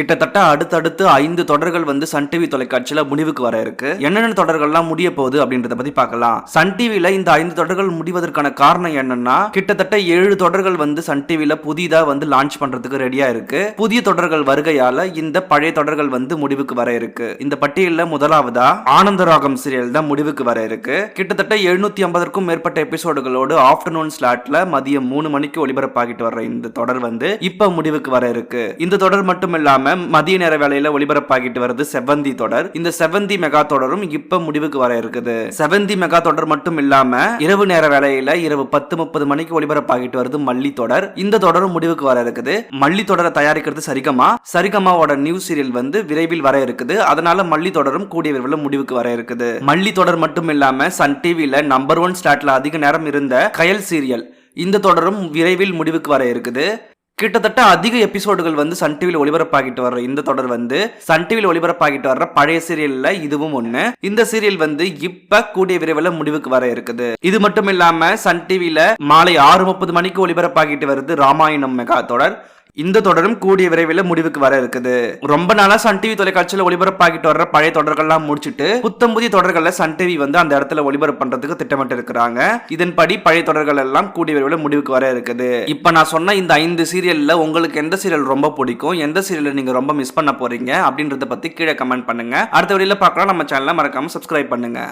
கிட்டத்தட்ட அடுத்தடுத்து ஐந்து தொடர்கள் வந்து சன் டிவி தொலைக்காட்சியில முடிவுக்கு வர இருக்கு. என்னென்ன தொடர்கள்லாம் முடிய போகுது அப்படின்றத பத்தி பார்க்கலாம். சன் டிவில இந்த ஐந்து தொடர்கள் முடிவதற்கான காரணம் என்னன்னா கிட்டத்தட்ட ஏழு தொடர்கள் வந்து சன் டிவில புதிதா வந்து லான்ச் பண்றதுக்கு ரெடியா இருக்கு. புதிய தொடர்கள் வருகையால இந்த பழைய தொடர்கள் வந்து முடிவுக்கு வர இருக்கு. இந்த பட்டியல்ல முதலாவதா ஆனந்தராகம் சீரியல் தான் முடிவுக்கு வர இருக்கு. கிட்டத்தட்ட எழுநூத்தி ஐம்பதற்கும் மேற்பட்ட எபிசோடுகளோடு ஆஃப்டர்நூன் ஸ்லாட்ல மதியம் மூணு மணிக்கு ஒளிபரப்பாகிட்டு வர்ற இந்த தொடர் வந்து இப்ப முடிவுக்கு வர இருக்கு. இந்த தொடர் மட்டும் இல்லாம மதிய நேர வேலையில ஒளிபரப்பாகிட்டு வருது செவந்தி தொடர். இந்த செவந்தி மெகா தொடரும் இப்ப முடிவுக்கு வர இருக்குது. செவந்தி மெகா தொடர் மட்டும் இல்லாம இரவு நேர வேலையில இரவு பத்து முப்பது மணிக்கு ஒளிபரப்பாகிட்டு வருது மல்லி தொடர். இந்த தொடரும் முடிவுக்கு வர இருக்குது. மல்லி தொடரை தயாரிக்கிறது சரிகமா? சரிகமாவோட நியூஸ் சீரியல் வந்து விரைவில் வர இருக்குது. அதனால மல்லி தொடரும் கூடிய விரைவில் முடிவுக்கு வர இருக்குது. மல்லி தொடர் மட்டும் இல்லாம சன் டிவியில நம்பர் ஒன் ஸ்டாட்ல அதிக நேரம் இருந்த கயல் சீரியல். இந்த தொடரும் விரைவில் முடிவுக்கு வர இருக்குது. கிட்டத்தட்ட அதிக எபிசோடுகள் வந்து சன் டிவியில் ஒளிபரப்பாகிட்டு வர்ற இந்த தொடர் வந்து சன் டிவியில் ஒளிபரப்பாகிட்டு வர்ற பழைய சீரியல்ல இதுவும் ஒண்ணு. இந்த சீரியல் வந்து இப்ப கூடிய விரைவில் முடிவுக்கு வர இருக்குது. இது மட்டும் இல்லாம சன் டிவியில மாலை ஆறு முப்பது மணிக்கு ஒளிபரப்பாகிட்டு வருது ராமாயணம் மெகா தொடர். இந்த தொடரும் கூடிய விரைவில் முடிவுக்கு வர இருக்குது. ரொம்ப நாளா சன் டிவி தொலைக்காட்சியில் ஒளிபரப்பாகிட்டு வர்ற பழைய தொடர்கள்லாம் முடிச்சுட்டு புத்தம் புதிய தொடர்கள்ல சன் டிவி வந்து அந்த இடத்துல ஒளிபரப்பு பண்றதுக்கு திட்டமிட்டு இருக்கிறாங்க இதன்படி பழைய தொடர்கள் எல்லாம் கூடிய விரைவில் முடிவுக்கு வர இருக்குது. இப்ப நான் சொன்ன இந்த ஐந்து சீரியல்ல உங்களுக்கு எந்த சீரியல் ரொம்ப பிடிக்கும் எந்த சீரியல் நீங்க ரொம்ப மிஸ் பண்ண போறீங்க அப்படின்றத பத்தி கீழே கமெண்ட் பண்ணுங்க. அடுத்த வழியில் பார்க்கலாம். நம்ம சேனலை மறக்காம சப்ஸ்கிரைப் பண்ணுங்க.